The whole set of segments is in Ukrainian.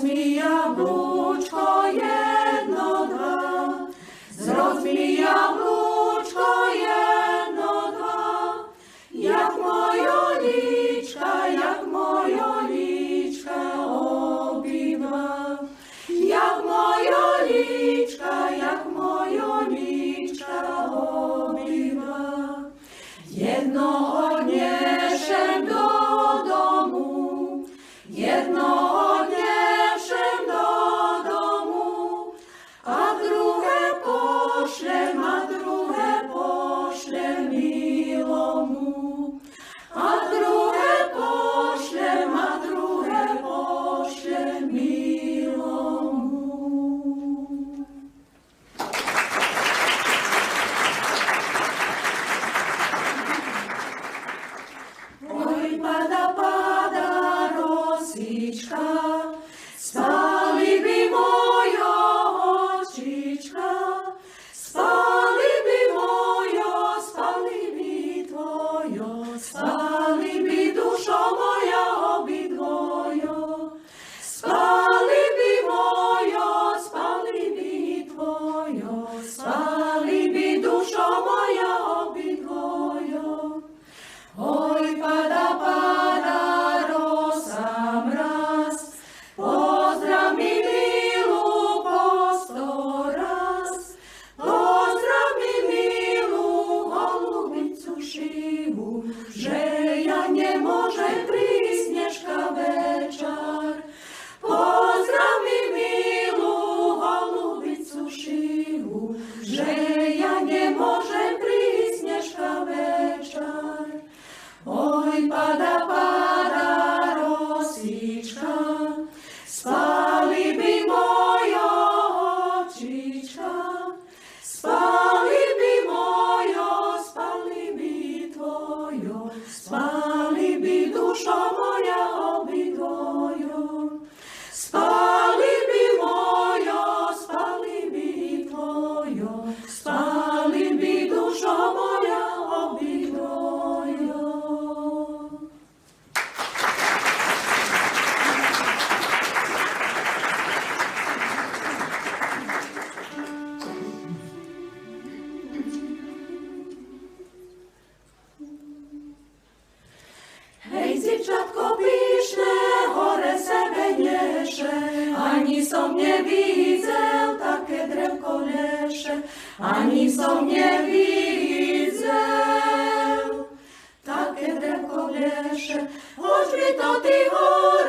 змія була. som nie widział takie drewko lesze, ani som nie widział takie drewko lesze, choćby to ty chodź.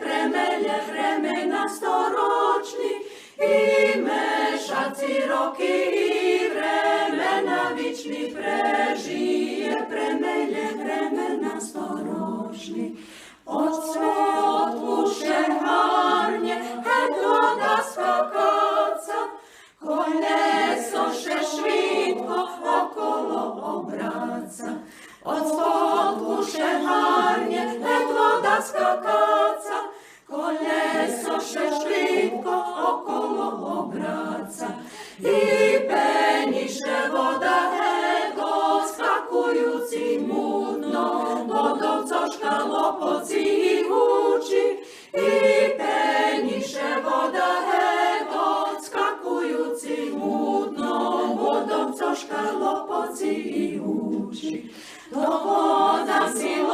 премеле времена сторочні, і мешаці роки і времена вічні прежиє, премеле времена сторочні. Отце отпуще гарнє, хто да скакаца, колесо ще швидко около обраца. Отце отпуще гарнє, скакаться, колесо ще швидко около обраться, і пеніше вода гего, скакуючи мутно, водоцошка лопоці і гучі, і пеніше вода гего, скакуючи мутно, водоцошка лопоці і гучі, вода сіла.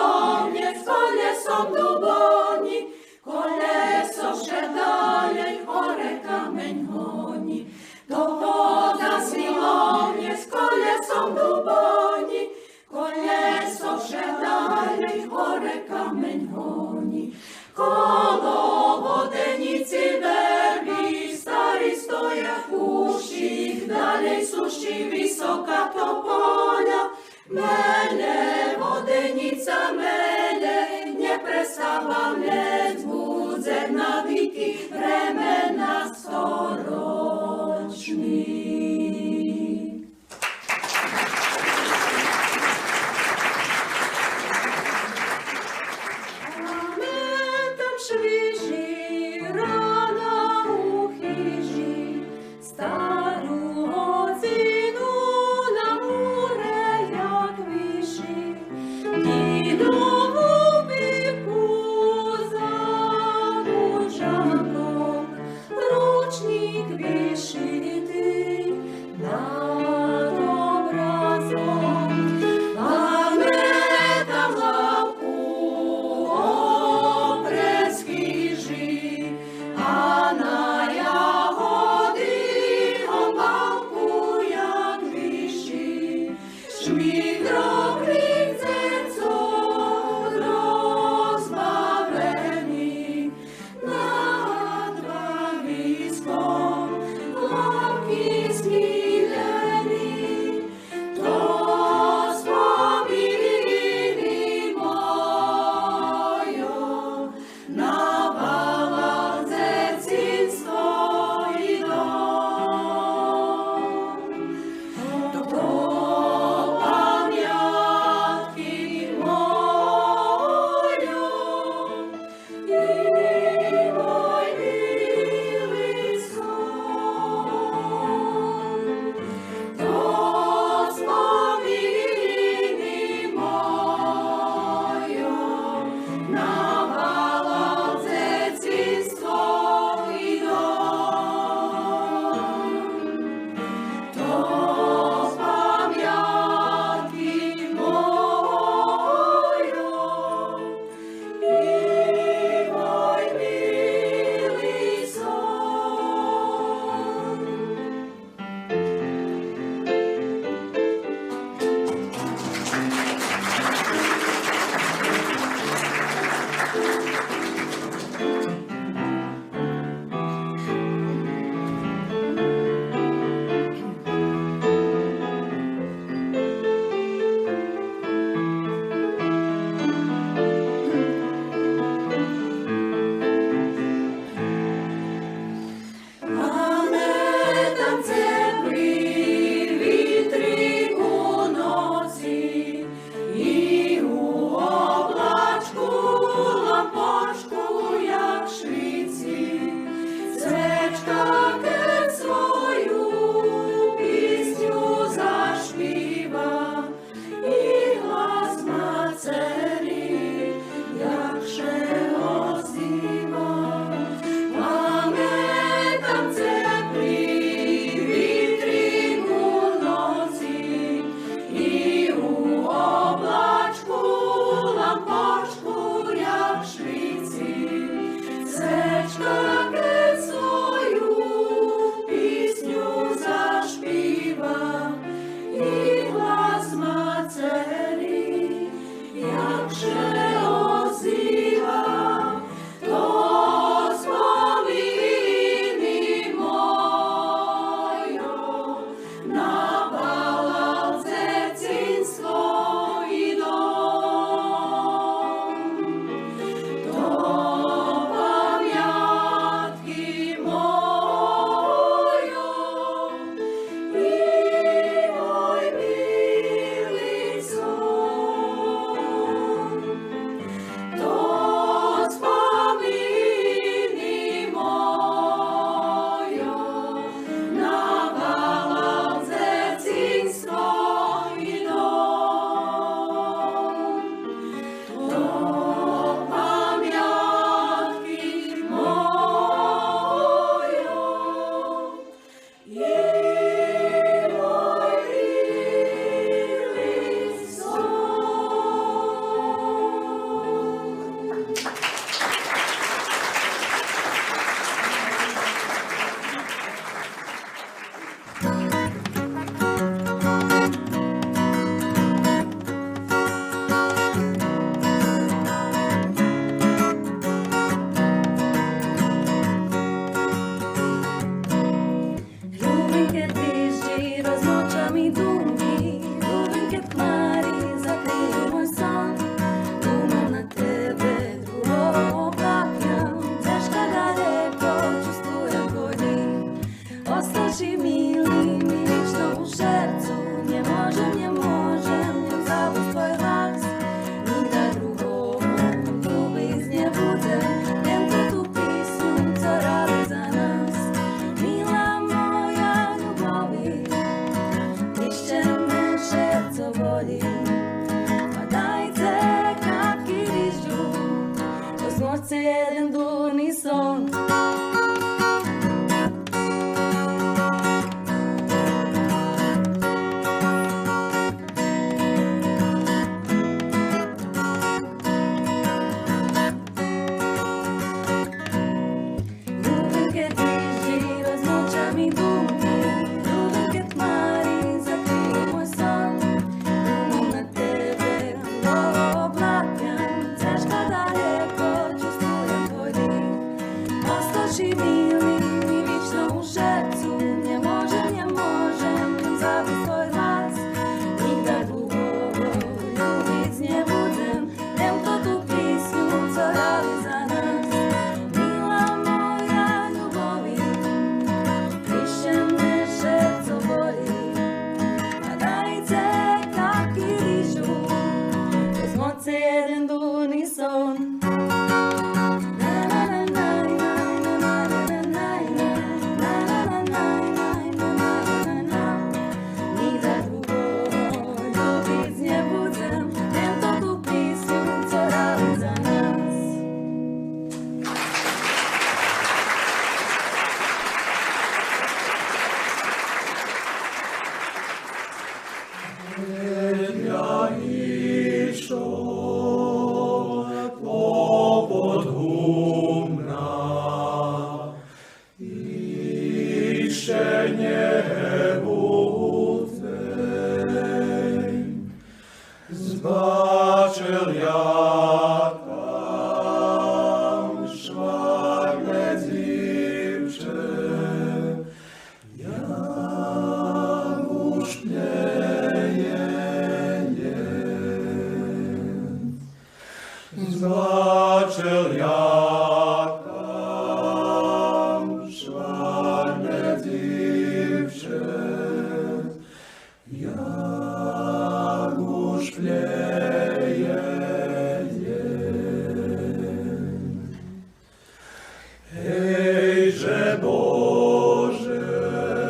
Hejże Boże,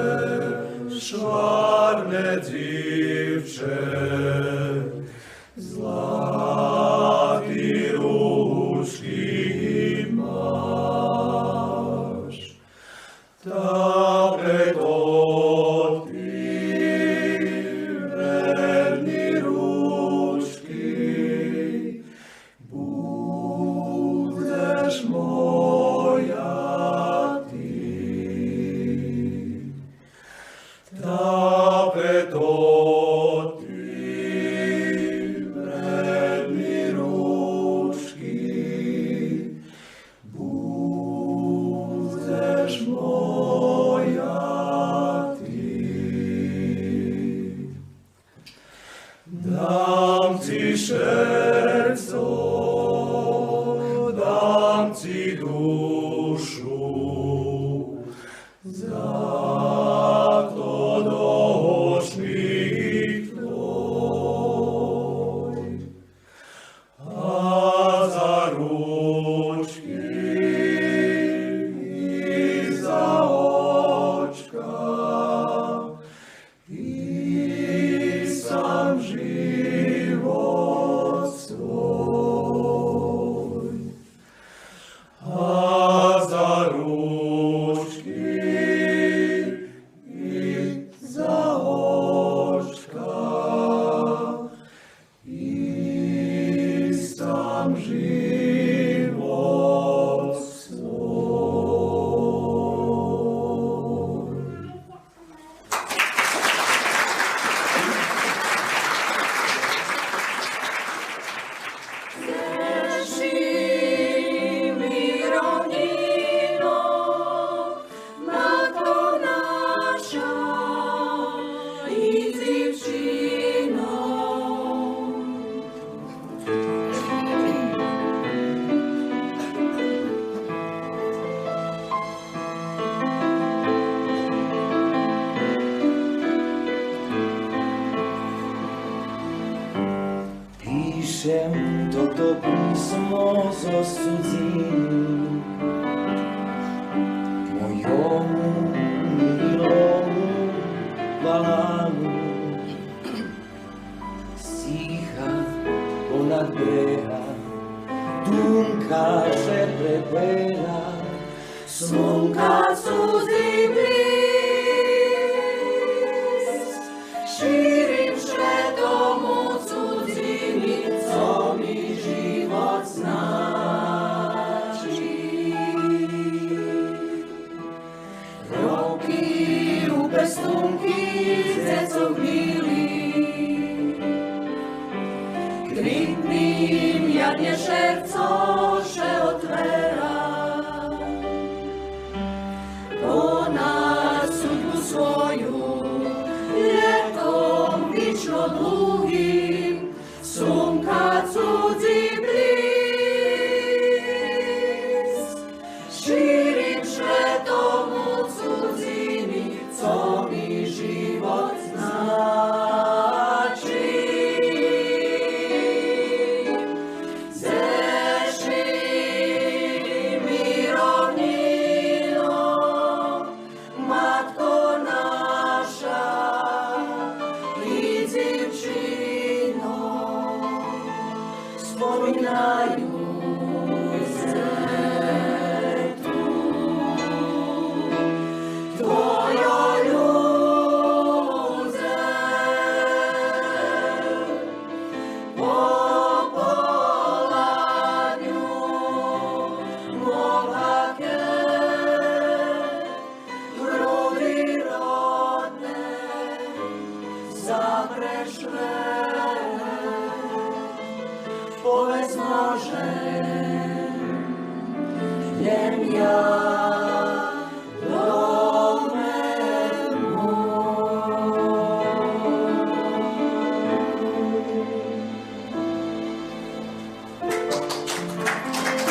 szwarne contido.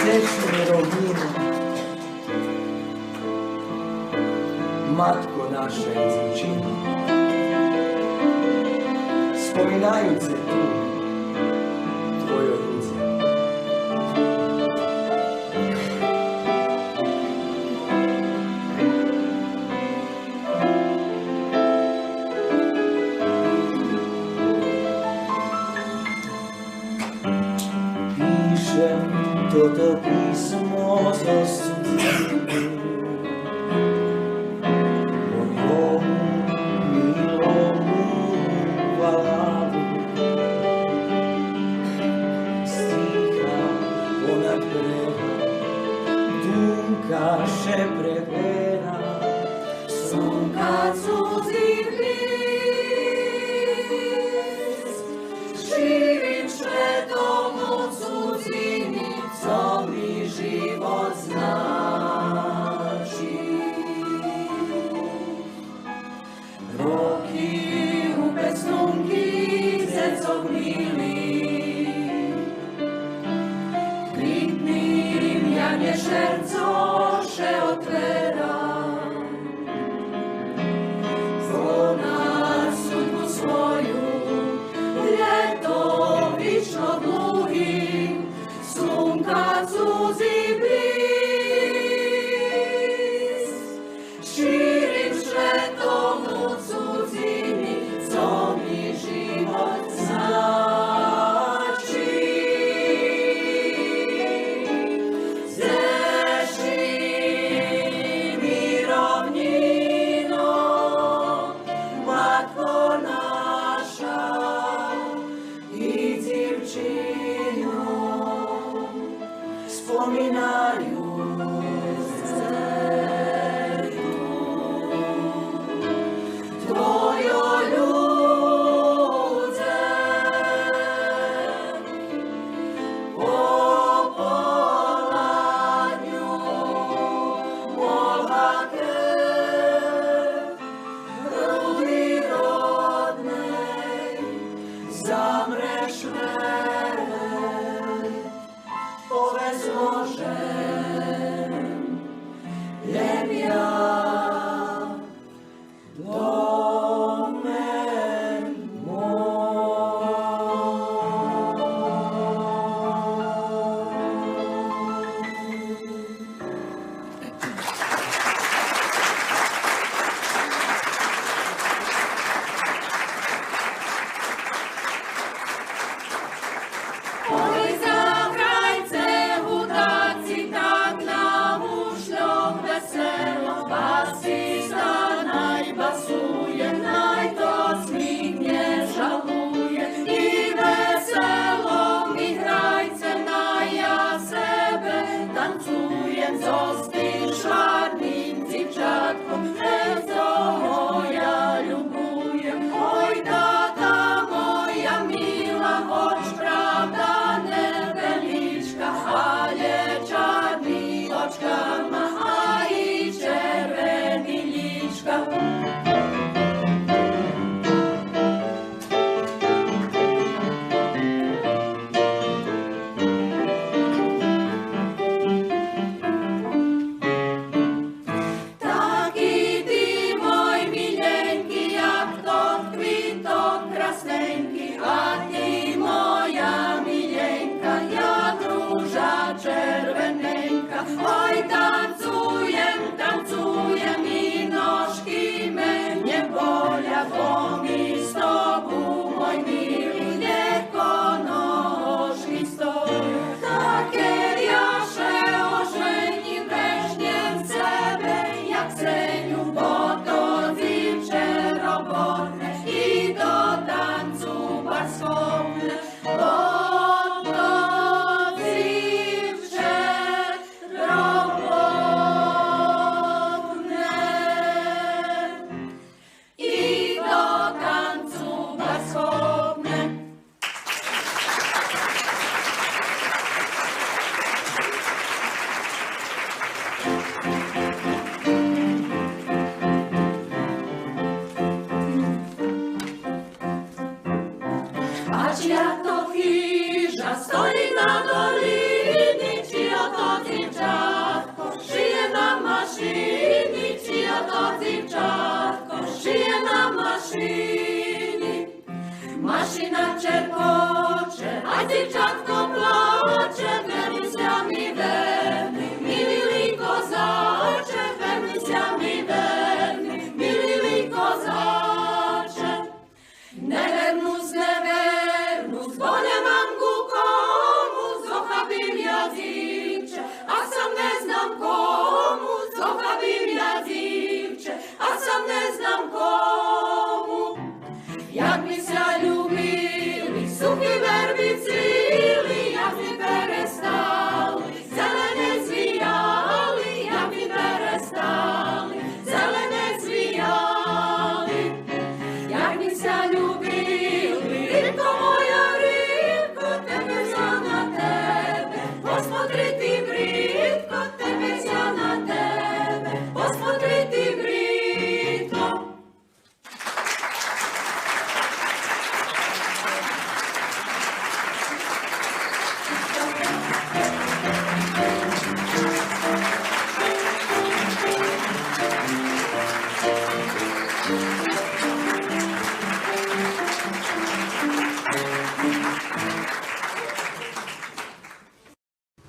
все, що ми робили. Матко наша і дівчина, споминаю тут, твою